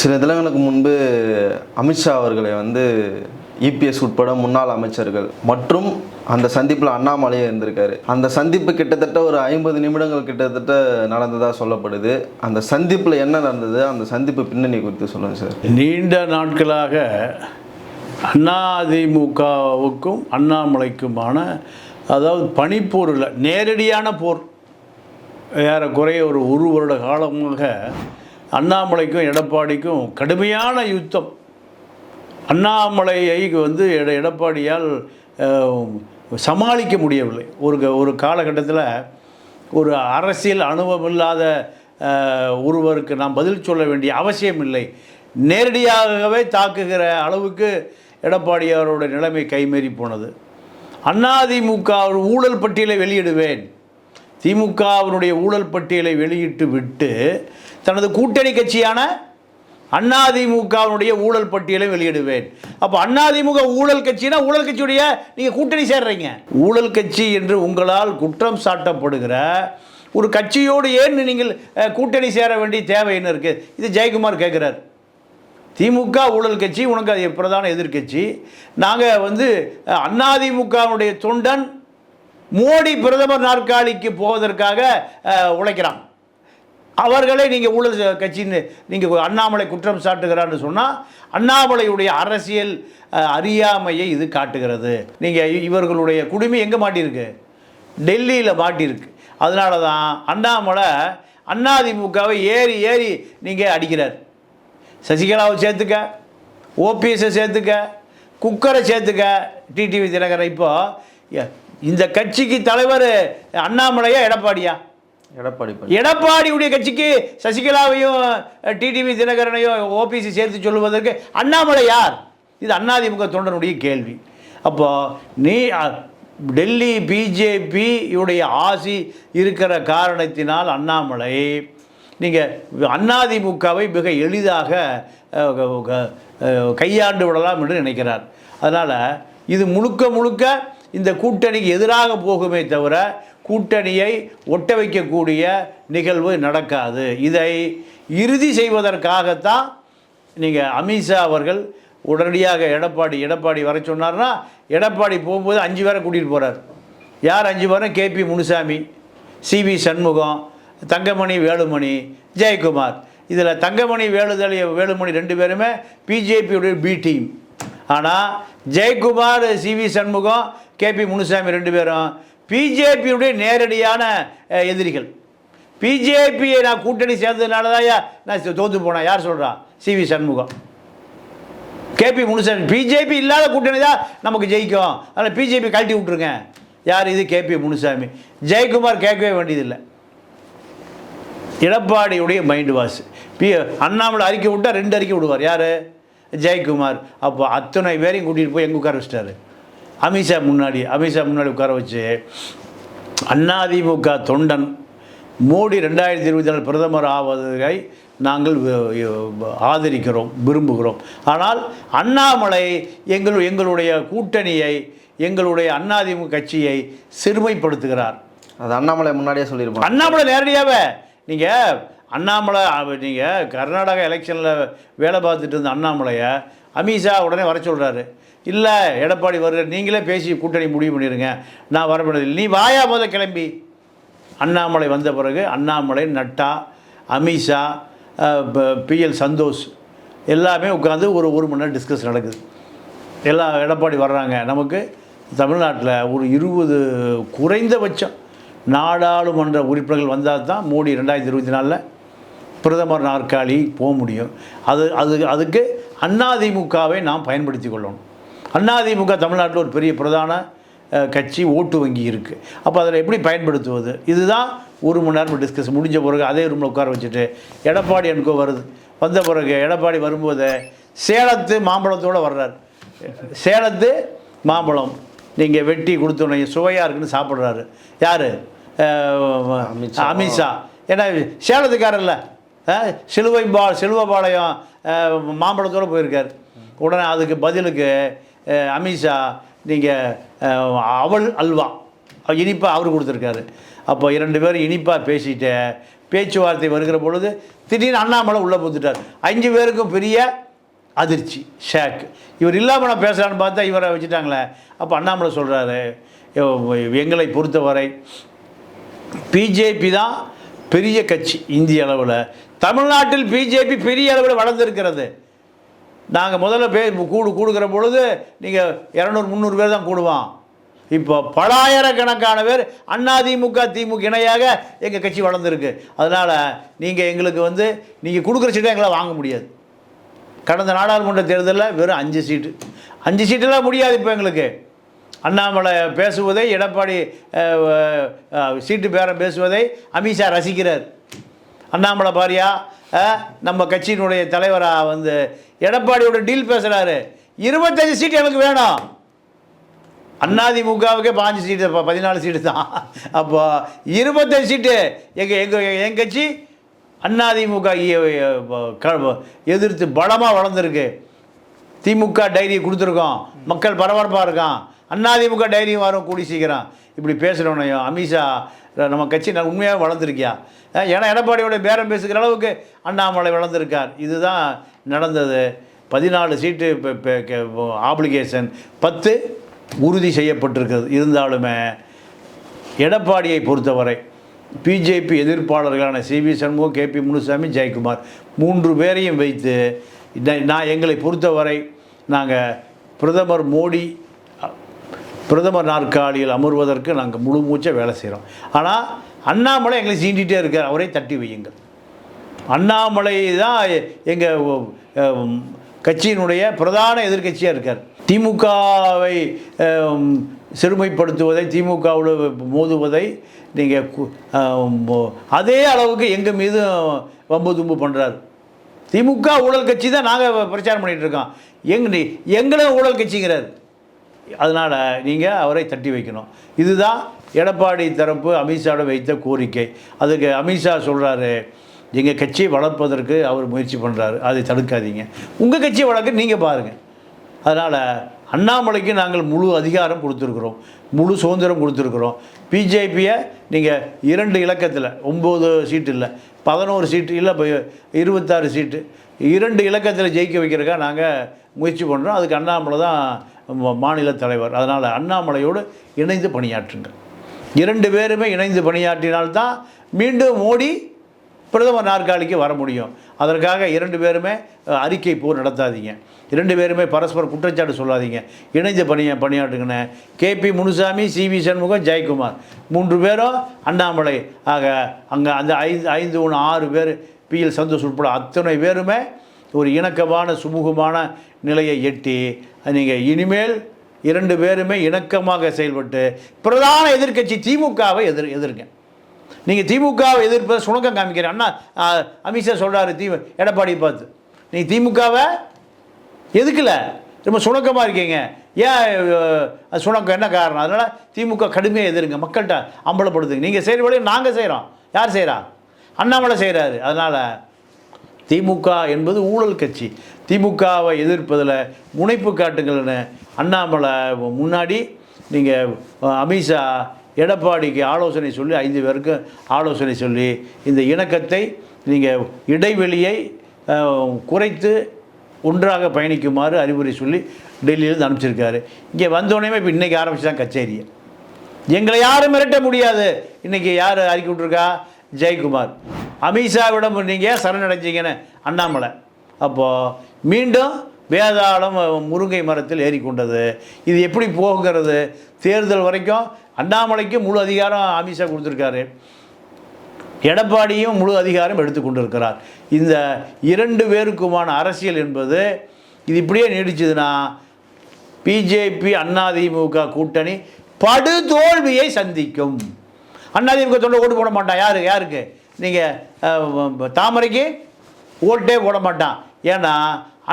சில தினங்களுக்கு முன்பு அமித்ஷா அவர்களை வந்து இபிஎஸ் உட்பட முன்னாள் அமைச்சர்கள் மற்றும் அந்த சந்திப்பில் அண்ணாமலையே இருந்திருக்காரு. அந்த சந்திப்பு கிட்டத்தட்ட ஒரு ஐம்பது நிமிடங்கள் கிட்டத்தட்ட நடந்ததாக சொல்லப்படுது. அந்த சந்திப்பில் என்ன நடந்தது? அந்த சந்திப்பு பின்னணி குறித்து சொல்லுங்கள் சார். நீண்ட நாட்களாக அதிமுகவுக்கும் அண்ணாமலைக்குமான அதாவது பனிப்போரில் நேரடியான போர் ஏறக்குறைய ஒரு ஒரு வருட காலமாக அண்ணாமலைக்கும் எடப்பாடிக்கும் கடுமையான யுத்தம். அண்ணாமலையை வந்து எட எடப்பாடியால் சமாளிக்க முடியவில்லை. ஒரு க- ஒரு காலகட்டத்தில் ஒரு அரசியல் அனுபவம் இல்லாத ஒருவருக்கு நாம் பதில் சொல்ல வேண்டிய அவசியம் இல்லை. நேரடியாகவே தாக்குகிற அளவுக்கு எடப்பாடியாரோட நிலைமை கைமீறி போனது. அதிமுக ஊழல் பட்டியலை வெளியிடுவேன். திமுகவினுடைய ஊழல் பட்டியலை வெளியிட்டு விட்டு தனது கூட்டணி கட்சியான அதிமுகவினுடைய ஊழல் பட்டியலை வெளியிடுவேன். அப்போ அதிமுக ஊழல் கட்சினா ஊழல் கட்சியுடைய நீங்கள் கூட்டணி சேர்றீங்க. ஊழல் கட்சி என்று உங்களால் குற்றம் சாட்டப்படுகிற ஒரு கட்சியோடு ஏன் நீங்கள் கூட்டணி சேர வேண்டிய தேவை என்ன இருக்குது இது ஜெயக்குமார் கேட்குறார் திமுக ஊழல் கட்சி உனக்கு அது பிரதான எதிர்க்கட்சி நாங்கள் வந்து அதிமுகவினுடைய தொண்டன் மோடி பிரதமர் நாற்காலிக்கு போவதற்காக உழைக்கிறான் அவர்களை நீங்கள் ஊழல் கட்சின்னு நீங்கள் அண்ணாமலை குற்றம் சாட்டுகிறான்னு சொன்னால் அண்ணாமலையுடைய அரசியல் அறியாமையை இது காட்டுகிறது. நீங்கள் இவர்களுடைய குடுமி எங்கே மாட்டியிருக்கு? டெல்லியில் மாட்டியிருக்கு. அதனால தான் அண்ணாமலை அண்ணாதிமுகவை ஏறி ஏறி நீங்கள் அடிக்கிறார். சசிகலாவை சேர்த்துக்க ஓபிஎஸ்ஸை சேர்த்துக்க குக்கரை சேர்த்துக்க டிடிவி தினகரன் இப்போ இந்த கட்சிக்கு தலைவர் அண்ணாமலையா எடப்பாடியா? எடப்பாடி எடப்பாடியுடைய கட்சிக்கு சசிகலாவையும் டிடிவி தினகரனையும் ஓபிசி சேர்த்து சொல்லுவதற்கு அண்ணாமலை யார்? இது அதிமுக தொண்டனுடைய கேள்வி. அப்போ நீ டெல்லி பிஜேபி உடைய ஆசி இருக்கிற காரணத்தினால் அண்ணாமலை நீங்கள் அதிமுகவை மிக எளிதாக க- கையாண்டு விடலாம் என்று நினைக்கிறார். அதனால் இது முழுக்க முழுக்க இந்த கூட்டணிக்கு எதிராக போகுமே தவிர கூட்டணியை ஒட்ட வைக்கக்கூடிய நிகழ்வு நடக்காது. இதை இறுதி செய்வதற்காகத்தான் நீங்கள் அமித்ஷா அவர்கள் உடனடியாக எடப்பாடி எடப்பாடி வர சொன்னார்னா எடப்பாடி போகும்போது அஞ்சு பேரை கூட்டிகிட்டு போகிறார் யார் அஞ்சு பேரும் K P Munusamy C V Shanmugam Thangamani Velumani Jayakumar. இதில் தங்கமணி வேலுதலி வேலுமணி ரெண்டு பேருமே பிஜேபியுடைய பி டீம் ஆனால் Jayakumar C V Shanmugam K P Munusamy ரெண்டு பேரும் பிஜேபியுடைய நேரடியான எதிரிகள். பிஜேபியை நான் கூட்டணி சேர்ந்ததுனால தான் நான் தோற்று போனேன். யார் சொல்கிறா C V Shanmugam. K P Munusamy BJP இல்லாத கூட்டணி தான் நமக்கு ஜெயிக்கும். அதனால் பிஜேபி கழட்டி விட்ருங்க யார் இது? கேபி முனுசாமி. ஜெயக்குமார் கேட்கவே வேண்டியதில்லை. எடப்பாடியுடைய மைண்டு வாஷ் பி அண்ணாமலை அறிக்கை விட்டால் ரெண்டு அறிக்கை விடுவார். யார்? ஜெயக்குமார். அப்போ அத்தனை பேரையும் கூட்டிகிட்டு போய் எங்கே உட்கார வச்சிட்டாரு? அமித்ஷா முன்னாடி அமித்ஷா முன்னாடி உட்கார வச்சு அதிமுக தொண்டன் மோடி ரெண்டாயிரத்தி இருபத்தி நாலு பிரதமர் ஆவதை நாங்கள் ஆதரிக்கிறோம் விரும்புகிறோம். ஆனால் அண்ணாமலை எங்கள் எங்களுடைய கூட்டணியை எங்களுடைய அதிமுக கட்சியை சிறுமைப்படுத்துகிறார். அது அண்ணாமலை முன்னாடியே சொல்லியிருப்பாங்க. அண்ணாமலை நேரடியாகவே நீங்கள் அண்ணாமலை நீங்கள் கர்நாடகா எலெக்ஷனில் வேலை பார்த்துட்டு இருந்த அண்ணாமலையை அமித்ஷா உடனே வர சொல்கிறாரு இல்லை எடப்பாடி வருகிற நீங்களே பேசி கூட்டணி முடிவு பண்ணிடுங்க நான் வரப்படுறது நீ வாயா போத கிளம்பி. அண்ணாமலை வந்த பிறகு அண்ணாமலை நட்டா அமித்ஷா பிஎல் சந்தோஷ் எல்லாமே உட்காந்து ஒரு ஒரு மணி நேரம் டிஸ்கஸ் நடக்குது. எல்லாம் எடப்பாடி வர்றாங்க. நமக்கு தமிழ்நாட்டில் ஒரு இருபது குறைந்தபட்சம் நாடாளுமன்ற உறுப்பினர்கள் வந்தால் தான் மோடி ரெண்டாயிரத்தி இருபத்தி நாலில் பிரதமர் நாற்காலி போக முடியும். அது அது அதுக்கு அதிமுகவை நாம் பயன்படுத்தி கொள்ளணும். அதிமுக தமிழ்நாட்டில் ஒரு பெரிய பிரதான கட்சி ஓட்டு வங்கி இருக்குது அப்போ அதில் எப்படி பயன்படுத்துவது? இதுதான் ஒரு மணி நேரம் டிஸ்கஸ் முடிஞ்ச பிறகு அதே ரூமில் உட்கார வச்சுட்டு எடப்பாடி எனக்கோ வருது. வந்த பிறகு எடப்பாடி வரும்போது சேலத்து மாம்பழத்தோடு வர்றார். சேலத்து மாம்பழம். நீங்கள் வெட்டி கொடுத்தோன்னே சுவையாக இருக்குன்னு சாப்பிட்றாரு. யார்? அமித்ஷா. அமித்ஷா. ஏன்னா சேலத்துக்காரர்ல அஹ், சிலுவை பா சிலுவபாளையம் மாம்பழத்தோட போயிருக்கார். உடனே அதுக்கு பதிலுக்கு அமித்ஷா நீங்கள் அவள் அல்வா. இனிப்பாக அவர் கொடுத்துருக்காரு. அப்போ இரண்டு பேரும் இனிப்பாக பேசிட்டு பேச்சுவார்த்தை வருகிற பொழுது திடீர்னு அண்ணாமலை உள்ளே புந்துட்டார் அஞ்சு பேருக்கும் பெரிய அதிர்ச்சி ஷேக் இவர் இல்லாமல் நான் பேசலான்னு பார்த்தா இவரை வச்சுட்டாங்களே. அப்போ அண்ணாமலை சொல்கிறாரு எங்களை பொறுத்தவரை பிஜேபி தான் பெரிய கட்சி இந்திய அளவில். தமிழ்நாட்டில் பிஜேபி பெரிய அளவில் வளர்ந்துருக்கிறது. நாங்கள் முதல்ல பே கூடு கூடுகிற பொழுது நீங்கள் இரநூறு முந்நூறு பேர் தான் கூடுவான். இப்போ பலாயிரக்கணக்கான பேர் அதிமுக திமுக இணையாக எங்கள் கட்சி வளர்ந்துருக்கு. அதனால் நீங்கள் எங்களுக்கு வந்து நீங்கள் கொடுக்குற சீட்டை எங்களால் வாங்க முடியாது. கடந்த நாடாளுமன்ற தேர்தலில் வெறும் அஞ்சு சீட்டு. அஞ்சு சீட்டெல்லாம் முடியாது இப்போ எங்களுக்கு. அண்ணாமலை பேசுவதை எடப்பாடி சீட்டு பேரம் பேசுவதை அமித்ஷா ரசிக்கிறார். அண்ணாமலை பாரியா நம்ம கட்சியினுடைய தலைவராக வந்து எடப்பாடியோட டீல் பேசுகிறாரு இருபத்தஞ்சு சீட்டு எனக்கு வேணும். அதிமுகவுக்கே பாஞ்சு சீட்டு பதினாலு சீட்டு தான். அப்போ இருபத்தஞ்சு சீட்டு. எங்கள் எங்கள் என் கட்சி அதிமுக எதிர்த்து பலமாக வளர்ந்துருக்கு. திமுக டைரி கொடுத்துருக்கோம். மக்கள் பரபரப்பாக இருக்கான். அதிமுக டைரியும் வரும் கூடி சீக்கிரம். இப்படி பேசுகிறவனையும் அமித்ஷா நம்ம கட்சி நான் உண்மையாக வளர்ந்துருக்கியா? ஏன்னா எடப்பாடியோட பேரம் பேசுகிற அளவுக்கு அண்ணாமலை வளர்ந்துருக்கார். இதுதான் நடந்தது. பதினாலு சீட்டு ஆப்ளிகேஷன் பத்து உறுதி செய்யப்பட்டிருக்கிறது. இருந்தாலுமே எடப்பாடியை பொறுத்தவரை BJP எதிர்ப்பாளர்களான C V Shanmugam K P Munusamy Jayakumar மூன்று பேரையும் வைத்து நான் எங்களை பொறுத்தவரை நாங்கள் பிரதமர் மோடி பிரதமர் நாற்காலியில் அமர்வதற்கு நாங்கள் முழு மூச்சை வேலை செய்கிறோம் ஆனால் அண்ணாமலை எங்களை சீண்டிகிட்டே இருக்கார். அவரை தட்டி வையுங்கள். அண்ணாமலை தான் எங்கள் கட்சியினுடைய பிரதான எதிர்க்கட்சியாக இருக்கார். திமுகவை சிறுமைப்படுத்துவதை திமுகவோடு மோதுவதை நீங்கள் அதே அளவுக்கு எங்கள் மீது வம்பு தும்பு பண்ணுறாரு திமுக ஊழல் கட்சி தான் நாங்கள் பிரச்சாரம் பண்ணிகிட்டு இருக்கோம். எங்களை ஊழல் கட்சிங்கிறார். அதனால் நீங்கள் அவரை தட்டி வைக்கணும். இதுதான் எடப்பாடி தரப்பு அமித்ஷாவோட வைத்த கோரிக்கை. அதுக்கு அமித்ஷா சொல்கிறாரு எங்கள் கட்சியை வளர்ப்பதற்கு அவர் முயற்சி பண்ணுறாரு அதை தடுக்காதீங்க. உங்கள் கட்சியை வளர்க்க நீங்கள் பாருங்கள் அதனால் அண்ணாமலைக்கு நாங்கள் முழு அதிகாரம் கொடுத்துருக்குறோம். முழு சுதந்திரம் கொடுத்துருக்குறோம். பிஜேபியை நீங்கள் இரண்டு இலக்கத்தில் ஒம்பது சீட்டு இல்லை பதினோரு சீட்டு இல்லை இப்போ இருபத்தாறு சீட்டு. இரண்டு இலக்கத்தில் ஜெயிக்க வைக்கிறதுக்காக நாங்கள் முயற்சி பண்ணுறோம் அதுக்கு அண்ணாமலை தான் மாநில தலைவர். அதனால் அண்ணாமலையோடு இணைந்து பணியாற்றுங்கள். இரண்டு பேருமே இணைந்து பணியாற்றினால்தான் மீண்டும் மோடி பிரதமர் நாற்காலிக்கு வர முடியும். அதற்காக இரண்டு பேருமே அறிக்கை போர் நடத்தாதீங்க. இரண்டு பேருமே பரஸ்பர குற்றச்சாட்டு சொல்லாதீங்க. இணைந்து பணிய பணியாற்றுங்கன்னு K P Munusamy C V Shanmugam Jayakumar. மூன்று பேரும் அண்ணாமலை. ஆக அங்கே அந்த ஐந்து ஐந்து ஒன்று ஆறு பேர் பிஎல் சந்தோஷ் உட்பட அத்தனை பேருமே ஒரு இணக்கமான சுமூகமான நிலையை எட்டி நீங்கள் இனிமேல் இரண்டு பேருமே இணக்கமாக செயல்பட்டு பிரதான எதிர்க்கட்சி திமுகவை எதிர் எதிருங்க. நீங்கள் திமுகவை எதிர்ப்பதை சுணக்கம் காமிக்கிறேன் அண்ணா அமித்ஷா சொல்கிறாரு தி எடப்பாடி பார்த்து. நீங்கள் திமுகவை எதுக்கலை? ரொம்ப சுணக்கமாக இருக்கீங்க. ஏன் அது சுணக்கம் என்ன காரணம்? அதனால் திமுக கடுமையாக எதிருங்க. மக்கள்கிட்ட அம்பலப்படுத்துங்க. நீங்கள் செய்கிற வழியை நாங்கள் செய்கிறோம் யார் செய்கிறா அண்ணாமலை செய்கிறாரு அதனால் திமுக என்பது ஊழல் கட்சி. திமுகவை எதிர்ப்பதில் முனைப்பு காட்டுங்கள்னு அண்ணாமலை முன்னாடி நீங்கள் அமித்ஷா எடப்பாடிக்கு ஆலோசனை சொல்லி ஐந்து பேருக்கு ஆலோசனை சொல்லி இந்த இணக்கத்தை நீங்கள் இடைவெளியை குறைத்து ஒன்றாக பயணிக்குமாறு அறிவுரை சொல்லி டெல்லியிலிருந்து அனுப்பிச்சிருக்காரு. இங்கே வந்தோடனே இப்போ இன்றைக்கி ஆரம்பிச்சு தான் கச்சேரியை எங்களை யாரும் மிரட்ட முடியாது. இன்னைக்கு யார் அறிக்கை விட்ருக்கா ஜெயக்குமார். அமித்ஷாவிடம் நீங்கள் சரணடைஞ்சிங்கன்னு? அண்ணாமலை. அப்போது மீண்டும் வேதாளம் முருங்கை மரத்தில் ஏறிக்கொண்டது. இது எப்படி போகிறது தேர்தல் வரைக்கும் அண்ணாமலைக்கு முழு அதிகாரம் அமித்ஷா கொடுத்துருக்காரு. எடப்பாடியும் முழு அதிகாரம் எடுத்துக்கொண்டிருக்கிறார் இந்த இரண்டு பேருக்குமான அரசியல் என்பது இது இப்படியே நீடிச்சதுன்னா பிஜேபி அதிமுக கூட்டணி படுதோல்வியை சந்திக்கும். அதிமுக தொண்டை ஓட்டு போட மாட்டான். யாரு? யாருக்கு? நீங்கள் தாமரைக்கு ஓட்டே போட மாட்டான். ஏன்னா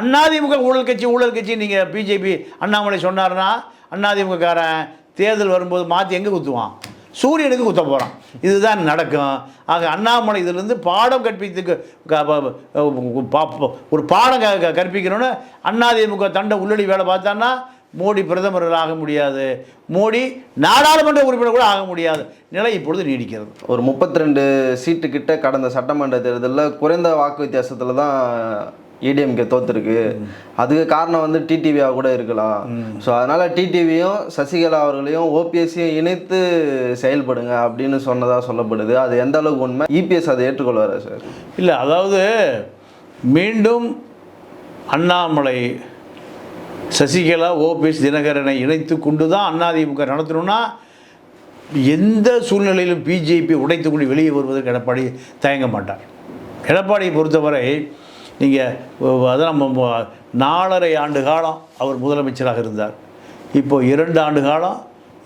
அதிமுக ஊழல் கட்சி ஊழல் கட்சி நீங்கள் பிஜேபி அண்ணாமலை சொன்னார்னா அதிமுககாரன் தேர்தல் வரும்போது மாற்றி எங்கே குத்துவான்? சூரியனுக்கு குத்த போகிறான் இதுதான் நடக்கும். ஆக அண்ணாமலை இதிலிருந்து பாடம் கற்பித்துக்கு ஒரு பாடம் க- க- கற்பிக்கணும்னு அதிமுக தண்டை உள்ளடி வேலை பார்த்தான்னா மோடி பிரதமர் ஆக முடியாது. மோடி நாடாளுமன்ற உறுப்பினர் கூட ஆக முடியாத. நிலை இப்பொழுது நீடிக்கிறது. ஒரு முப்பத்தி ரெண்டு சீட்டு கிட்ட கடந்த சட்டமன்ற தேர்தலில் குறைந்த வாக்கு வித்தியாசத்தில் தான் ஏடிஎம்கே தோத்துருக்கு. அதுக்கு காரணம் வந்து டிடிவியாக கூட இருக்கலாம். ஸோ அதனால டிடிவியும் சசிகலா அவர்களையும் ஓபிஎஸ்சியும் இணைத்து செயல்படுங்க அப்படின்னு சொன்னதாக சொல்லப்படுது. அது எந்த அளவுக்கு உண்மை? இபிஎஸ் அதை ஏற்றுக்கொள்வாரா சார்? இல்லை அதாவது மீண்டும் அண்ணாமலை சசிகலா ஓபிஎஸ் தினகரனை இணைத்து கொண்டு தான் அதிமுக நடத்தணும்னா எந்த சூழ்நிலையிலும் பிஜேபி உடைத்து கொண்டு வெளியே வருவதற்கு எடப்பாடி தயங்க மாட்டார். எடப்பாடியை பொறுத்தவரை நீங்கள் அதான் நம்ம நாலரை ஆண்டு காலம் அவர் முதலமைச்சராக இருந்தார். இப்போ இரண்டு ஆண்டு காலம்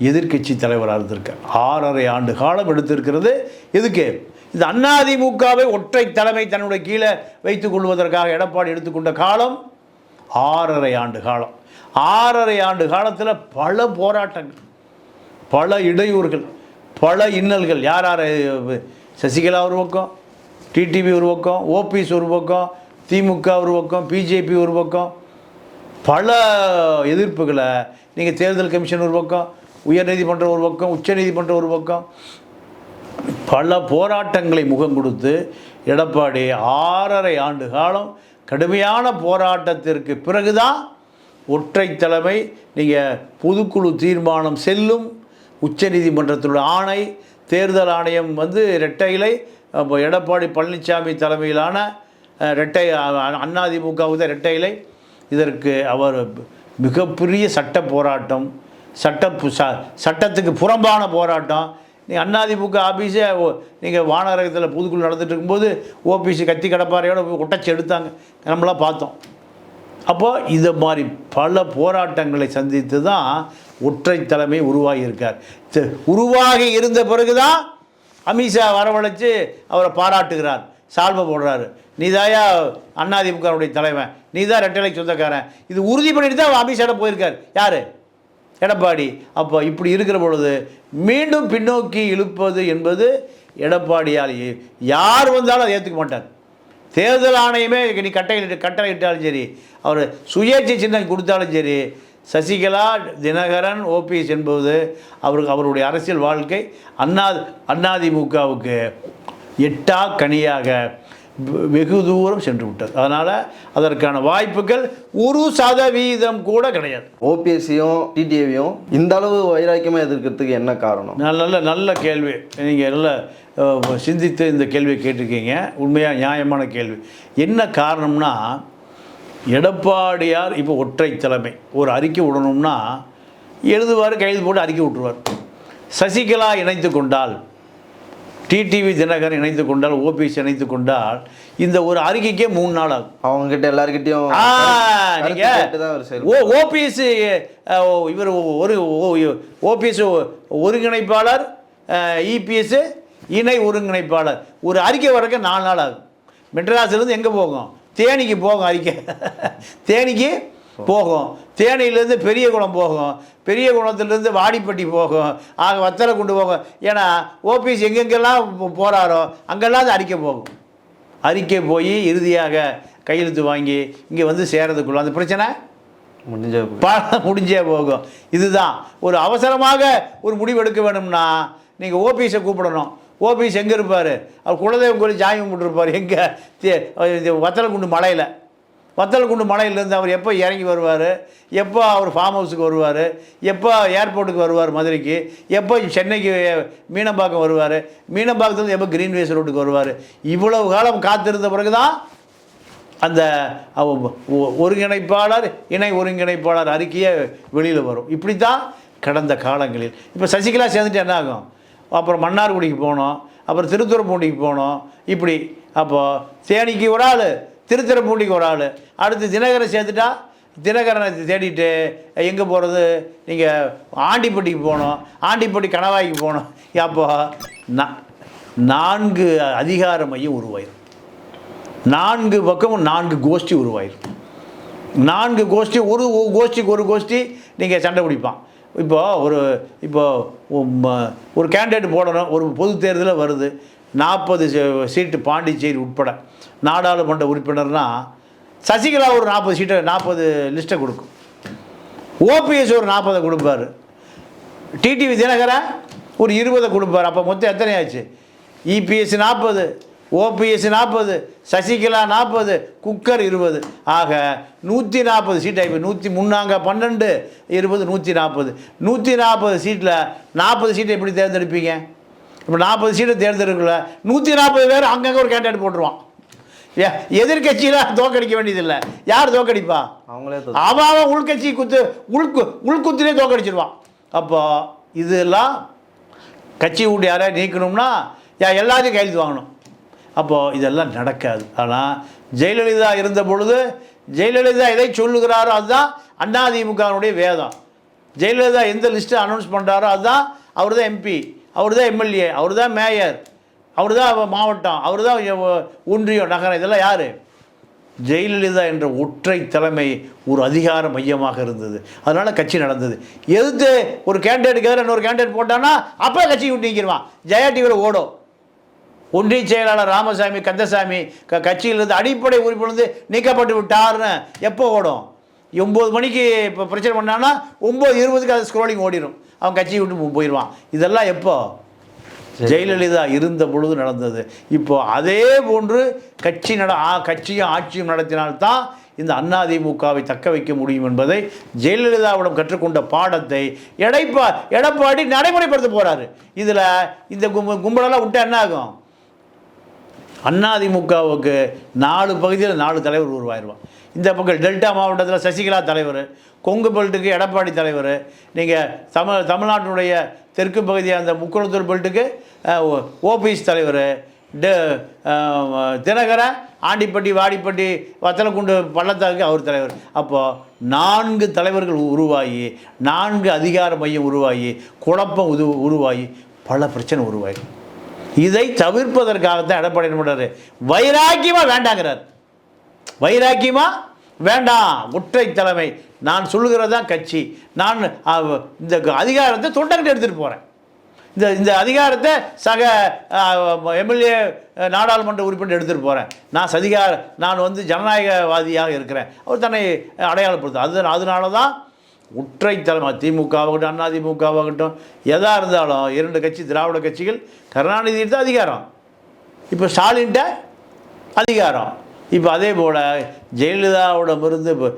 எதிர்க்கட்சி தலைவராக இருந்திருக்கார். ஆறரை ஆண்டு காலம் எடுத்திருக்கிறது. எதுக்கு? இது அதிமுகவை ஒற்றை தலைமை தன்னுடைய கீழே வைத்துக் கொள்வதற்காக எடப்பாடி எடுத்துக்கொண்ட காலம் ஆறரை ஆண்டு காலம். ஆறரை ஆண்டு காலத்தில் பல போராட்டங்கள் பல இடையூறுகள் பல இன்னல்கள். யார் யார் சசிகலா ஒரு பக்கம் டிடிவி ஒரு பக்கம் ஓபிஎஸ் ஒரு பக்கம் திமுக ஒரு பக்கம் பிஜேபி ஒரு பக்கம். பல எதிர்ப்புகளை நீங்கள் தேர்தல் கமிஷன் ஒரு பக்கம் உயர்நீதிமன்றம் ஒரு பக்கம் உச்சநீதிமன்றம் ஒரு பக்கம். பல போராட்டங்களை முகம் கொடுத்து எடப்பாடி ஆறரை ஆண்டு காலம் கடுமையான போராட்டத்திற்கு பிறகுதான் ஒற்றை தலைமை நீங்கள் பொதுக்குழு தீர்மானம் செல்லும் உச்சநீதிமன்றத்தினுடைய ஆணை தேர்தல் ஆணையம் வந்து இரட்டை இலை எடப்பாடி பழனிசாமி தலைமையிலான இரட்டை அதிமுகவுக்கு இரட்டை இலை இதற்கு அவர் மிகப்பெரிய சட்ட போராட்டம் சட்ட பு- ச சட்டத்துக்கு புறம்பான போராட்டம். நீங்கள் அண்ணாதிமுக ஆஃபீஸே நீங்கள் வானரகத்தில் புதுக்குழு நடந்துட்டு இருக்கும்போது ஓபிசி கத்தி கடப்பாறையோட போய் ஒட்டச்சி எடுத்தாங்க. நம்மளாம் பார்த்தோம். அப்போது இது மாதிரி பல போராட்டங்களை சந்தித்து தான் ஒற்றை தலைமை உருவாகி இருக்கார் உருவாகி இருந்த பிறகு தான் அமித்ஷா வரவழைச்சு அவரை பாராட்டுகிறார் சால்வை போடுறாரு. நீதாயா அதிமுகவுடைய தலைவன் நீ தான் ரெட்டலை சொந்தக்காரன். இது உறுதி பண்ணிட்டு தான் அமித்ஷாட்ட போயிருக்கார். யார்? எடப்பாடி அப்போ இப்படி இருக்கிற பொழுது மீண்டும் பின்னோக்கி இழுப்பது என்பது எடப்பாடியால் யார் வந்தாலும் அதை ஏற்றுக்க மாட்டார். தேர்தல் ஆணையமே நீ கட்டளை கட்டளை இட்டாலும் சரி அவர் சுயேட்சை சின்னம் கொடுத்தாலும் சரி சசிகலா தினகரன் ஓபிஎஸ் என்பது அவருக்கு அவருடைய அரசியல் வாழ்க்கை அண்ணா அதிமுகவுக்கு எட்டா கனியாக வெகு தூரம் சென்று விட்டது. அதனால் அதற்கான வாய்ப்புகள் ஒரு சதவீதம் கூட கிடையாது. ஓபிஎஸ்சியும் டிடிவியும் இந்த அளவு வைராக்கியமாக எதிர்க்கிறதுக்கு என்ன காரணம்? நல்ல நல்ல கேள்வி. நீங்கள் நல்ல சிந்தித்து இந்த கேள்வியை கேட்டிருக்கீங்க. உண்மையாக நியாயமான கேள்வி. என்ன காரணம்னா எடப்பாடியார் இப்போ ஒற்றை தலைமை. ஒரு அறிக்கை விடணும்னா எழுதுவார் கைது போட்டு அறிக்கை விட்டுருவார். சசிகலா இணைத்து கொண்டால் டிடிவி தினகரன் இணைத்து கொண்டால் ஓபிஎஸ் இணைத்து கொண்டால் இந்த ஒரு அறிக்கைக்கே மூணு நாள் ஆகும். அவங்க கிட்ட எல்லார்கிட்டயும் ஆ, கருத்து நீங்க கேட்டு தான் அவர் ஓ. ஓபிஎஸ் இவர் ஒரு ஓபிஎஸ் ஒருங்கிணைப்பாளர் இபிஎஸ் இணை ஒருங்கிணைப்பாளர். ஒரு அறிக்கை வரக்க நாலு நாள் ஆகும். மெட்ராஸ்லேருந்து எங்கே போகும்? தேனிக்கு போகும் அறிக்கை. தேனிக்கு போகும். தேனியிலேருந்து பெரிய குளம் போகும். பெரிய குளத்துலேருந்து வாடிப்பட்டி போகும். ஆக வத்தலை கொண்டு போகும். ஏன்னா ஓபிஎஸ் எங்கெங்கெல்லாம் போ- போறாரோ அங்கெல்லாம் அது அறிக்கை போகும். அறிக்கை போய் இறுதியாக கையெழுத்து வாங்கி இங்கே வந்து சேரதுக்குள்ள அந்த பிரச்சனை? முடிஞ்ச ப- முடிஞ்சே போகும். இதுதான். ஒரு அவசரமாக ஒரு முடிவு எடுக்க வேணும்னா நீங்கள் ஓபிஎஸை கூப்பிடணும். ஓபிஎஸ் எங்கே இருப்பார்? அவர் குலதெய்வம் கோயில் சாமி கும்பிட்டுருப்பார். எங்கே? வத்தலக்குண்டு மலையில். வத்தலக்குண்டு மலையிலேருந்து அவர் எப்போ இறங்கி வருவார்? எப்போ அவர் ஃபார்ம் ஹவுஸுக்கு வருவார்? எப்போ ஏர்போர்ட்டுக்கு வருவார் மதுரைக்கு? எப்போ சென்னைக்கு மீனம்பாக்கம் வருவார்? மீனம்பாக்கத்துலேருந்து எப்போ கிரீன்வேஸ் ரோட்டுக்கு வருவார்? இவ்வளவு காலம் காத்திருந்த பிறகு தான் அந்த ஒ- ஒருங்கிணைப்பாளர் இணை ஒருங்கிணைப்பாளர் அறிக்கையே வெளியில் வரும். இப்படி தான் கடந்த காலங்களில். இப்போ சசிகலா சேர்ந்துட்டு என்ன ஆகும்? அப்புறம் மன்னார்குடிக்கு போனோம். அப்புறம் திருத்துறைப்பூண்டிக்கு போனோம். இப்படி அப்போது தேனிக்கு ஒரு ஆள். திருத்துறைப்பூண்டிக்கு ஒரு ஆள். அடுத்து தினகரன் சேர்த்துட்டா தினகரனை தேடிட்டு எங்கே போகிறது நீங்கள் ஆண்டிப்பட்டிக்கு போகணும். ஆண்டிப்பட்டி கணவாய்க்கு போகணும். அப்போ நான் நான்கு அதிகார மையம் உருவாயிரும். நான்கு பக்கமும் நான்கு கோஷ்டி உருவாயிரும். நான்கு கோஷ்டி ஒரு கோஷ்டிக்கு ஒரு கோஷ்டி நீங்கள் சண்டை பிடிப்பான். இப்போ ஒரு இப்போ ஒரு கேண்டிடேட் போடணும். ஒரு பொது தேர்தலில் வருது. நாற்பது சீட்டு பாண்டிச்சேரி உட்பட. நாடாளுமன்ற உறுப்பினர்னா சசிகலா ஒரு நாற்பது சீட்டை நாற்பது லிஸ்ட்டை கொடுக்கும். ஓபிஎஸ் ஒரு நாற்பதை கொடுப்பார். டிடிவி தினகரன் ஒரு இருபதை கொடுப்பார். அப்போ மொத்தம் எத்தனை ஆச்சு? இபிஎஸ் நாற்பது ஓபிஎஸ் நாற்பது சசிகலா நாற்பது குக்கர் இருபது. ஆக நூற்றி நாற்பது சீட் இப்போ நூற்றி முன்னாங்க பன்னெண்டு இருபது நூற்றி நாற்பது. நூற்றி நாற்பது சீட்டில் நாற்பது சீட்டை எப்படி தேர்ந்தெடுப்பீங்க? இப்போ நாற்பது சீட்டை தேர்ந்தெடுக்கல நூற்றி நாற்பது பேர் அங்கங்கே ஒரு கேண்டிடேட் போட்டுருவான். ஏ எதிர்கட்சியில் தோக்கடிக்க வேண்டியதில்லை. யார் தோக்கடிப்பா? அவங்களே அவன் உள்கட்சி குத்து உள்கு உள்குத்திலே தோக்கடிச்சிருவான். அப்போ இதெல்லாம் கட்சி விட்டு யாரையா நீக்கணும்னா யா எல்லாத்தையும் கையெழுத்து வாங்கணும். அப்போது இதெல்லாம் நடக்காது. ஆனால் ஜெயலலிதா இருந்த பொழுது ஜெயலலிதா எதை சொல்லுகிறாரோ அதுதான் அதிமுகவினுடைய வேதம். ஜெயலலிதா எந்த லிஸ்ட்டை அனௌன்ஸ் பண்ணுறாரோ அதுதான் அவர் தான் எம்பி அவர் தான் எம்எல்ஏ அவர் தான் மேயர் அவர் தான் மாவட்டம் அவர் தான் ஒன்றியம் நகரம் இதெல்லாம் யார்? ஜெயலலிதா என்ற ஒற்றை தலைமை ஒரு அதிகார மையமாக இருந்தது. அதனால் கட்சி நடந்தது. எதிர்த்து ஒரு கேண்டிடேட்டுக்கு எதிராக இன்னொரு கேண்டிடேட் போட்டான்னா அப்போ கட்சி விட்டு நீக்கிடுவான் ஜெயா டிவியில் ஓடும். ஒன்றிய செயலாளர் ராமசாமி கந்தசாமி க கட்சியிலிருந்து அடிப்படை உறுப்பிலிருந்து நீக்கப்பட்டு விட்டார்னு எப்போ ஓடும்? ஒம்பது மணிக்கு இப்போ பிரச்சனை பண்ணான்னா ஒம்பது இருபதுக்கு அது ஸ்க்ரோலிங் ஓடிடும் அவன் கட்சியை விட்டு போயிடுவான் இதெல்லாம் எப்போ? ஜெயலலிதா இருந்த பொழுது நடந்தது. இப்போ அதே போன்று கட்சி நட ஆ கட்சியும் ஆட்சியும் நடத்தினால்தான் இந்த அதிமுகவை தக்க வைக்க முடியும் என்பதை ஜெயலலிதாவிடம் கற்றுக்கொண்ட பாடத்தை எடைப்பா எடப்பாடி நடைமுறைப்படுத்த போறாரு. இதில் இந்த கும்ப கும்பலெல்லாம் விட்டா என்ன ஆகும்? அதிமுகவுக்கு நாலு பகுதியில் நாலு தலைவர் உருவாயிருவான். இந்த பக்கம் டெல்டா மாவட்டத்தில் சசிகலா தலைவர் கொங்கு பெல்ட்டுக்கு எடப்பாடி தலைவர் நீங்கள் தமிழ் தமிழ்நாட்டினுடைய தெற்கு பகுதி அந்த முக்குளத்தூர் பெல்ட்டுக்கு ஓபிஎஸ் தலைவர் ட தினகர ஆண்டிப்பட்டி வாடிப்பட்டி வத்தலக்குண்டு பள்ளத்தாக்கு அவர் தலைவர். அப்போது நான்கு தலைவர்கள் உருவாகி நான்கு அதிகார மையம் உருவாகி குழப்பம் உது உருவாகி பல பிரச்சனை உருவாகி. இதை தவிர்ப்பதற்காகத்தான் எடப்பாடி என்ன பண்ணுறாரு வைராக்கியமாக வேண்டாங்கிறார். வைராக்கியமாக வேண்டாம் ஒற்றை தலைமை. நான் சொல்லுகிறது தான் கட்சி. நான் இந்த அதிகாரத்தை தொண்டர்கிட்ட எடுத்துகிட்டு போகிறேன் இந்த இந்த அதிகாரத்தை சக எம்எல்ஏ நாடாளுமன்ற உறுப்பினர் எடுத்துகிட்டு போகிறேன் நான் சதிகார நான் வந்து ஜனநாயகவாதியாக இருக்கிறேன். அவர் தன்னை அடையாளப்படுத்த அது அதனால தான் ஒற்றை தலைமை திமுகவாகட்டும் அதிமுகவாகட்டும் எதாக இருந்தாலும் இரண்டு கட்சி திராவிட கட்சிகள் கருணாநிதி தான் அதிகாரம். இப்போ ஸ்டாலின்ட்ட அதிகாரம். இப்போ அதே போல் ஜெயலலிதாவிடமிருந்து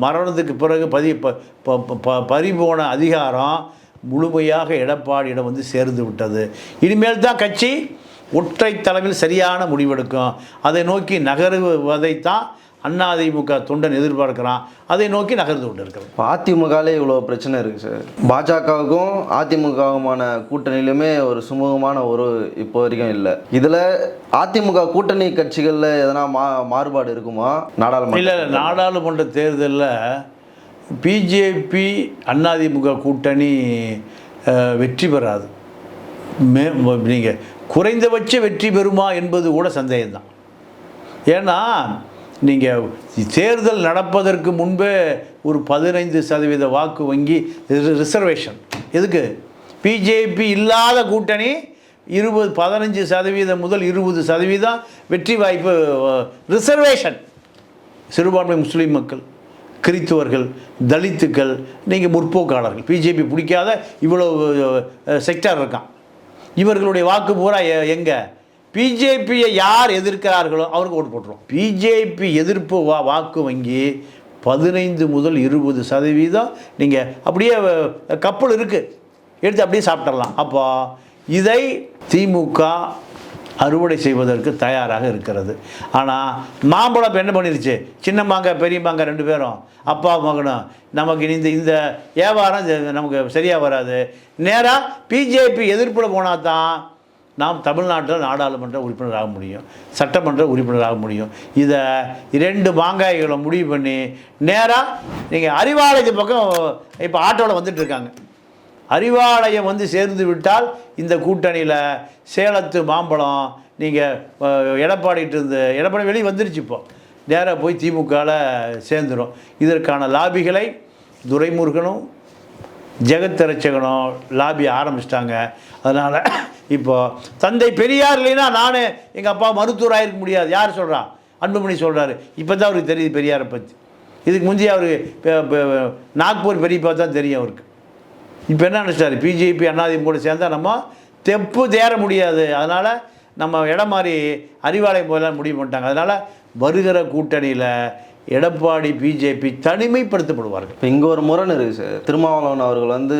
மரணத்துக்கு பிறகு பதி ப- ப- ப- பறிபோன அதிகாரம் முழுமையாக எடப்பாடியிடம் வந்து சேர்ந்து விட்டது. இனிமேல் தான் கட்சி ஒற்றை தலைமையில் சரியான முடிவெடுக்கும். அதை நோக்கி நகருவதைத்தான் அதிமுக தொண்டன் எதிர்பார்க்கிறான். அதை நோக்கி நகர்ந்து கொண்டு இருக்கிறது இப்போ அதிமுகலே இவ்வளோ பிரச்சனை இருக்குது சார். பாஜகவுக்கும் அதிமுகவுமான கூட்டணியிலுமே ஒரு சுமூகமான ஒரு இப்போ வரைக்கும் இல்லை. இதில் அதிமுக கூட்டணி கட்சிகளில் எதனா மா மாறுபாடு இருக்குமா? இல்லை நாடாளுமன்ற நாடாளுமன்ற தேர்தலில் பிஜேபி அதிமுக கூட்டணி வெற்றி பெறாது. மே நீங்கள் குறைந்தபட்ச வெற்றி பெறுமா என்பது கூட சந்தேகம்தான். ஏன்னா நீங்கள் தேர்தல் நடப்பதற்கு முன்பே ஒரு பதினைந்து சதவீத வாக்கு வங்கி ரிசர்வேஷன் எதுக்கு? பிஜேபி இல்லாத கூட்டணி இருபது பதினஞ்சு சதவீதம் முதல் இருபது சதவீதம் வெற்றி வாய்ப்பு ரிசர்வேஷன் சிறுபான்மை முஸ்லீம் மக்கள் கிறித்துவர்கள் தலித்துக்கள் நீங்கள் முற்போக்காளர்கள். பிஜேபி பிடிக்காத இவ்வளோ செக்டார் இருக்கான். இவர்களுடைய வாக்கு பூரா எ- பிஜேபியை யார் எதிர்க்கிறார்களோ அவருக்கு ஓட்டு போட்டுருவோம். பிஜேபி எதிர்ப்பு வா வாக்கு வங்கி பதினைந்து முதல் இருபது சதவீதம் நீங்கள் அப்படியே கப்பல் இருக்குது எடுத்து அப்படியே சாப்பிட்றலாம் அப்போ இதை திமுக அறுவடை செய்வதற்கு தயாராக இருக்கிறது. ஆனால் மாம்பழம் இப்போ என்ன பண்ணிருச்சு? சின்ன மாங்காய் பெரிய மாங்காய் ரெண்டு பேரும் அப்பா மகனும் நமக்கு இந்த இந்த வியாபாரம் நமக்கு சரியாக வராது. நேராக பிஜேபி எதிர்ப்பில் போனால் தான் நாம் தமிழ்நாட்டில் நாடாளுமன்ற உறுப்பினராக முடியும் சட்டமன்ற உறுப்பினராக முடியும். இதை இரண்டு மாங்காய்களை முடிவு பண்ணி நேராக நீங்கள் அறிவாலயத்து பக்கம் இப்போ ஆட்டோவில் வந்துட்டு இருக்காங்க. அறிவாலயம் வந்து சேர்ந்து விட்டால் இந்த கூட்டணியில் சேலத்து மாம்பழம் நீங்கள் எடப்பாடிட்டு இருந்து எடப்பாடி வெளியே வந்துருச்சு இப்போ. நேராக போய் திமுகவில் சேர்ந்துடும் இதற்கான லாபிகளை துரைமுருகனும் ஜெகத்தரட்சகனும் லாபி ஆரம்பிச்சிட்டாங்க. அதனால் இப்போ தந்தை பெரியார் இல்லைன்னா நான் எங்கள் அப்பா மருத்துவர் இருக்க முடியாது. யார் சொல்கிறா அன்புமணி சொல்கிறாரு இப்போ தான் அவருக்கு தெரியுது பெரியாரை பற்றி இதுக்கு முந்தைய அவருக்கு நாக்பூர் பெரியப்பா தான் தெரியும் அவருக்கு. இப்போ என்ன நினச்சிட்டாரு பிஜேபி அண்ணாதிமுக கூட சேர்ந்தா நம்ம தெப்பு தேர முடியாது. அதனால் நம்ம இடம் மாதிரி அறிவாலயம் போயெல்லாம் முடிவு பண்ணிட்டாங்க. அதனால் வருகிற கூட்டணியில் எடப்பாடி பிஜேபி தனிமைப்படுத்தப்படுவார்கள். இப்போ இங்கே ஒரு முரண் இருக்குது சார். திருமாவளவன் அவர்கள் வந்து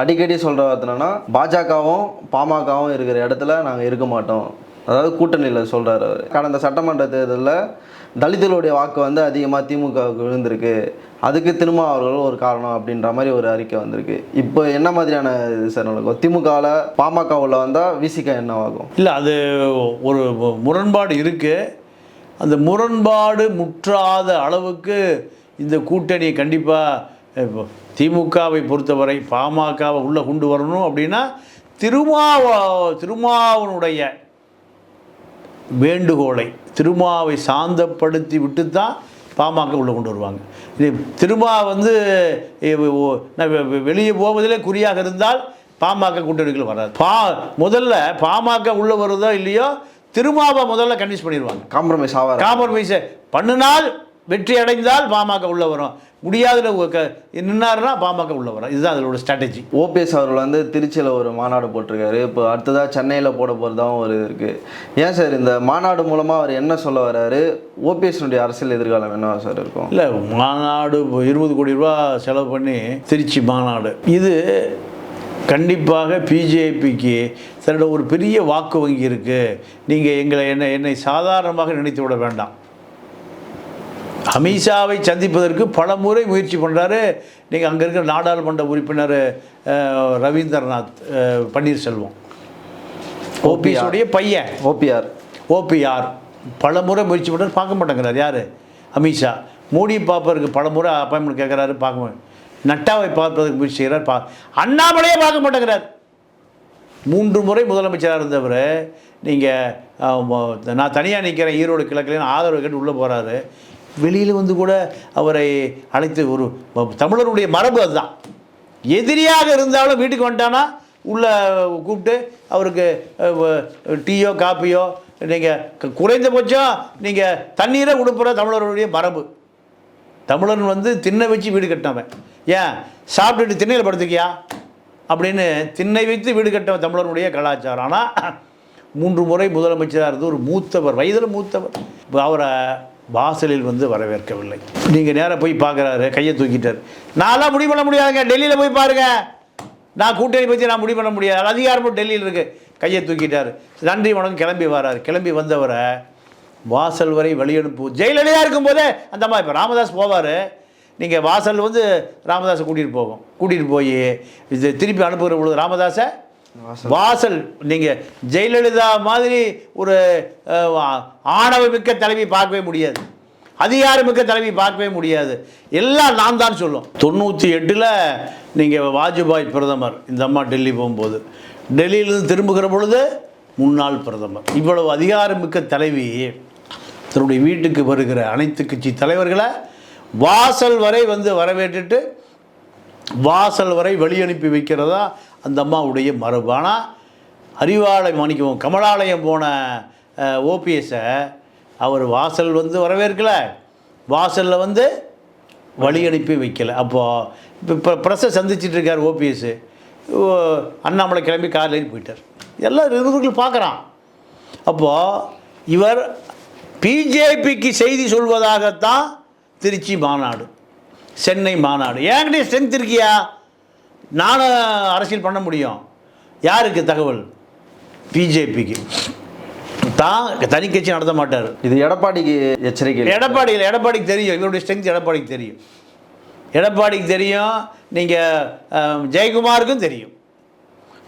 அடிக்கடி சொல்கிற வார்த்தைனா பாஜகவும் பாமகவும் இருக்கிற இடத்துல நாங்கள் இருக்க மாட்டோம். அதாவது கூட்டணியில் சொல்கிறார் அவர். கடந்த சட்டமன்ற தேர்தலில் தலித்துகளுடைய வாக்கு வந்து அதிகமாக திமுகவுக்கு விழுந்திருக்கு. அதுக்கு திருமா அவர்கள் ஒரு காரணம் அப்படின்ற மாதிரி ஒரு அறிக்கை வந்திருக்கு. இப்போ என்ன மாதிரியான இது சார் நடக்கும் திமுகவில் பாமக உள்ள வந்தால் விசிக என்னவாகும்? இல்லை அது ஒரு முரண்பாடு இருக்குது அந்த முரண்பாடு முற்றாத அளவுக்கு இந்த கூட்டணி கண்டிப்பாக திமுகவை பொறுத்தவரை பாமகவை உள்ளே கொண்டு வரணும் அப்படின்னா திருமாவ திருமாவனுடைய வேண்டுகோளை திருமாவை சாந்தப்படுத்தி விட்டு தான் பாமக உள்ளே கொண்டு வருவாங்க. இது திருமா வந்து நான் வெளியே போவதிலே குறியாக இருந்தால் பாமக கூட்டணிகள் வராது. பா முதல்ல பாமக உள்ளே வருதோ இல்லையோ திருமாவை முதல்ல கன்வின்ஸ் பண்ணிடுவாங்க. காம்ப்ரமைஸ் ஆவார் காம்ப்ரமைஸ் பண்ணினால் வெற்றி அடைந்தால் பாமக உள்ளே வரும். முடியாதுல நின்னாருன்னா பாமக உள்ளே வரும். இதுதான் அதோட ஸ்ட்ராட்டஜி ஓபிஎஸ் அவர்கள் வந்து திருச்சியில் ஒரு மாநாடு போட்டிருக்காரு. இப்போ அடுத்ததாக சென்னையில் போட போகிறதாவும் ஒரு இருக்குது ஏன் சார் இந்த மாநாடு மூலமாக அவர் என்ன சொல்ல வர்றாரு ஓபிஎஸ்னுடைய அரசியல் எதிர்காலம் என்ன சார் இருக்கும்? இல்லை மாநாடு இருபது கோடி ரூபா செலவு பண்ணி திருச்சி மாநாடு. இது கண்டிப்பாக பிஜேபிக்கு தன்னோட ஒரு பெரிய வாக்கு வங்கி இருக்குது நீங்கள் எங்களை என்னை என்னை சாதாரணமாக நினைத்து விட வேண்டாம். அமித்ஷாவை சந்திப்பதற்கு பல முறை முயற்சி பண்ணுறாரு நீங்கள் அங்கே இருக்கிற நாடாளுமன்ற உறுப்பினர் ரவீந்திரநாத் பன்னீர்செல்வம். ஓபிஎஸுடைய பையன். O P R. O P R. பல முறை முயற்சி பண்ணுறது பார்க்க மாட்டேங்கிறார். யார்? அமித்ஷா. மோடி பார்ப்பதற்கு பல முறை அப்பாயின்மெண்ட் கேட்குறாரு பார்க்க மாட்டேன் நட்டாவை பார்ப்பதற்கு முயற்சி செய்கிறார். பா அண்ணாமலையே பார்க்க மாட்டேங்கிறார். மூன்று முறை முதலமைச்சராக இருந்தவர் நீங்கள் நான் தனியாக நிற்கிறேன் ஈரோடு கிழக்கில் ஆதரவு கேட்டு உள்ளே போகிறாரு வெளியில் வந்து கூட அவரை அழைத்து ஒரு தமிழருடைய மரபு அதுதான். எதிரியாக இருந்தாலும் வீட்டுக்கு வந்துட்டானா உள்ளே கூப்பிட்டு அவருக்கு டீயோ காப்பியோ நீங்கள் குறைந்தபட்சம் நீங்கள் தண்ணீரை கொடுப்புற தமிழருடைய மரபு. தமிழன் வந்து திண்ணை வச்சு வீடு கட்டினவன். ஏன்? சாப்பிட்டுட்டு திண்ணையில் படுத்துக்கியா? அப்படின்னு திண்ணை வைத்து வீடு கட்டவன் தமிழனுடைய கலாச்சாரம். ஆனால் மூன்று முறை முதலமைச்சராக இருந்து ஒரு மூத்தவர் வயதில் மூத்தவர். அவரை வாசலில் வந்து வரவேற்கவில்லை. நீங்கள் நேராக போய் பார்க்குறாரு கையை தூக்கிட்டார். நான்லாம் முடிவு பண்ண முடியாதுங்க. டெல்லியில் போய் பாருங்க. நான் கூட்டணி பற்றி நான் முடிவு பண்ண முடியாது. அதிகாரமும் டெல்லியில் இருக்குது கையை தூக்கிட்டார். நன்றி வணக்கம். கிளம்பி வரார். கிளம்பி வந்தவரை வாசல் வரை வழியனுப்பு ஜெயலலிதா இருக்கும்போதே அந்த அம்மா இப்போ ராமதாஸ் போவார். நீங்கள் வாசல் வந்து ராமதாஸை கூட்டிகிட்டு போகும் கூட்டிகிட்டு போய் இது திருப்பி அனுப்புகிற பொழுது ராமதாஸை வாசல். நீங்கள் ஜெயலலிதா மாதிரி ஒரு ஆணவமிக்க தலைவி பார்க்கவே முடியாது. அதிகாரமிக்க தலைவி பார்க்கவே முடியாது. எல்லாம் நான் தான் சொல்லும். தொண்ணூற்றி எட்டில் நீங்கள் வாஜ்பாய் பிரதமர் இந்த அம்மா டெல்லி போகும்போது. டெல்லியிலிருந்து திரும்புகிற பொழுது முன்னாள் பிரதமர். இவ்வளவு அதிகாரமிக்க தலைவி. தன்னுடைய வீட்டுக்கு வருகிற அனைத்து கட்சி தலைவர்களை வாசல் வரை வந்து வரவேற்றுட்டு வாசல் வரை வழி அனுப்பி வைக்கிறதா அந்த அம்மாவுடைய மரபு. ஆனால் அறிவாலயம் மன்னிக்கவும் கமலாலயம் போன ஓபிஎஸை அவர் வாசல் வந்து வரவேற்கலை. வாசலில் வந்து வழி அனுப்பி வைக்கல. அப்போது இப்போ இப்போ ப்ரெஸ்ஸை சந்திச்சிட்ருக்கார் ஓபிஎஸ்ஸு. ஓபிஎஸ் அண்ணாமலை கிளம்பி காரில் போயிட்டார். எல்லா நிருபர்கள் பார்க்குறான். அப்போது இவர் பிஜேபிக்கு செய்தி சொல்வதாகத்தான் திருச்சி மாநாடு சென்னை மாநாடு. என்கிட்ட ஸ்ட்ரென்த் இருக்கியா? நானும் அரசியல் பண்ண முடியும். யாருக்கு தகவல்? பிஜேபிக்கு. தான் தனி கட்சி நடத்த மாட்டார். இது எடப்பாடிக்கு எச்சரிக்கை. எடப்பாடியில் எடப்பாடிக்கு தெரியும். இவருடைய ஸ்ட்ரென்த் எடப்பாடிக்கு தெரியும். எடப்பாடிக்கு தெரியும். நீங்கள் ஜெயக்குமாருக்கும் தெரியும்.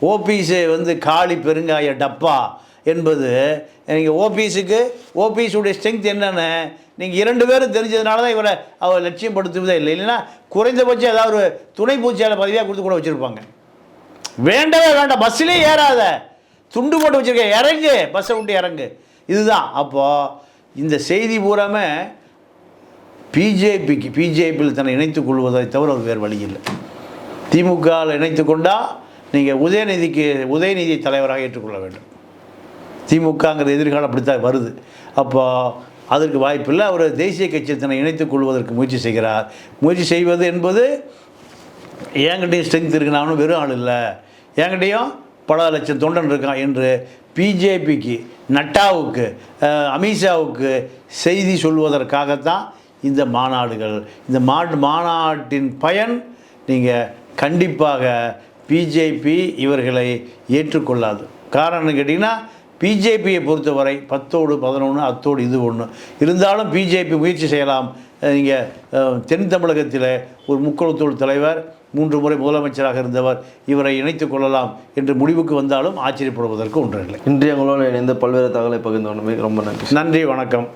ஓபிஎஸ் வந்து காளி பெருங்காய டப்பா. என்பது நீங்கள் ஓபிஸுக்கு ஓபிஸுடைய ஸ்ட்ரென்த் என்னென்னு நீங்கள் இரண்டு பேரும் தெரிஞ்சதுனால தான் இவரை அவர் லட்சியப்படுத்துவதே இல்லை. இல்லைன்னா குறைந்தபட்சம் ஏதாவது ஒரு துணை பூச்சியாளர் பதவியாக கொடுத்து கூட வச்சுருப்பாங்க. வேண்டவே வேண்டாம். பஸ்ஸிலே ஏறாத. துண்டு போட்டு வச்சிருக்க. இறங்கு. பஸ்ஸை விட்டு இறங்கு. இதுதான். அப்போது இந்த செய்தி பூராமே பிஜேபிக்கு பிஜேபியில் தன்னை இணைத்துக் கொள்வதை தவிர ஒரு வேறு வழி இல்லை. திமுகவில் இணைத்து கொண்டால் நீங்கள் உதயநிதிக்கு உதயநிதி தலைவராக ஏற்றுக்கொள்ள வேண்டும். திமுகங்கிற எதிர்காலம் அப்படித்தான் வருது. அப்போ அதற்கு வாய்ப்பில்லை. அவர் தேசிய கட்சியத்தினை தன்னை இணைத்துக் கொள்வதற்கு முயற்சி செய்கிறார். முயற்சி செய்வது என்பது என்கிட்டையும் ஸ்ட்ரென்த் இருக்கு. நானும் வெறும் ஆள் இல்லை. என்கிட்டையும் பல லட்சம் தொண்டன் இருக்கான் என்று பிஜேபிக்கு நட்டாவுக்கு அமித்ஷாவுக்கு செய்தி சொல்வதற்காகத்தான் இந்த மாநாடுகள் இந்த மா மாநாட்டின் பயன் நீங்கள் கண்டிப்பாக பிஜேபி இவர்களை ஏற்றுக்கொள்ளாது. காரணம் கேட்டிங்கன்னா பிஜேபியை பொறுத்தவரை பத்தோடு பதினொன்று அத்தோடு இது ஒன்று இருந்தாலும் பிஜேபி முயற்சி செய்யலாம். நீங்கள் தென் தமிழகத்தில் ஒரு முக்குளத்தோடு தலைவர் மூன்று முறை முதலமைச்சராக இருந்தவர் இவரை இணைத்துக் கொள்ளலாம் என்று முடிவுக்கு வந்தாலும் ஆச்சரியப்படுவதற்கு ஒன்றில்லை இன்றைய உங்களோடு இணைந்து பல்வேறு தகவலை பகிர்ந்து கொண்டமைக்கு ரொம்ப நன்றி. நன்றி வணக்கம்.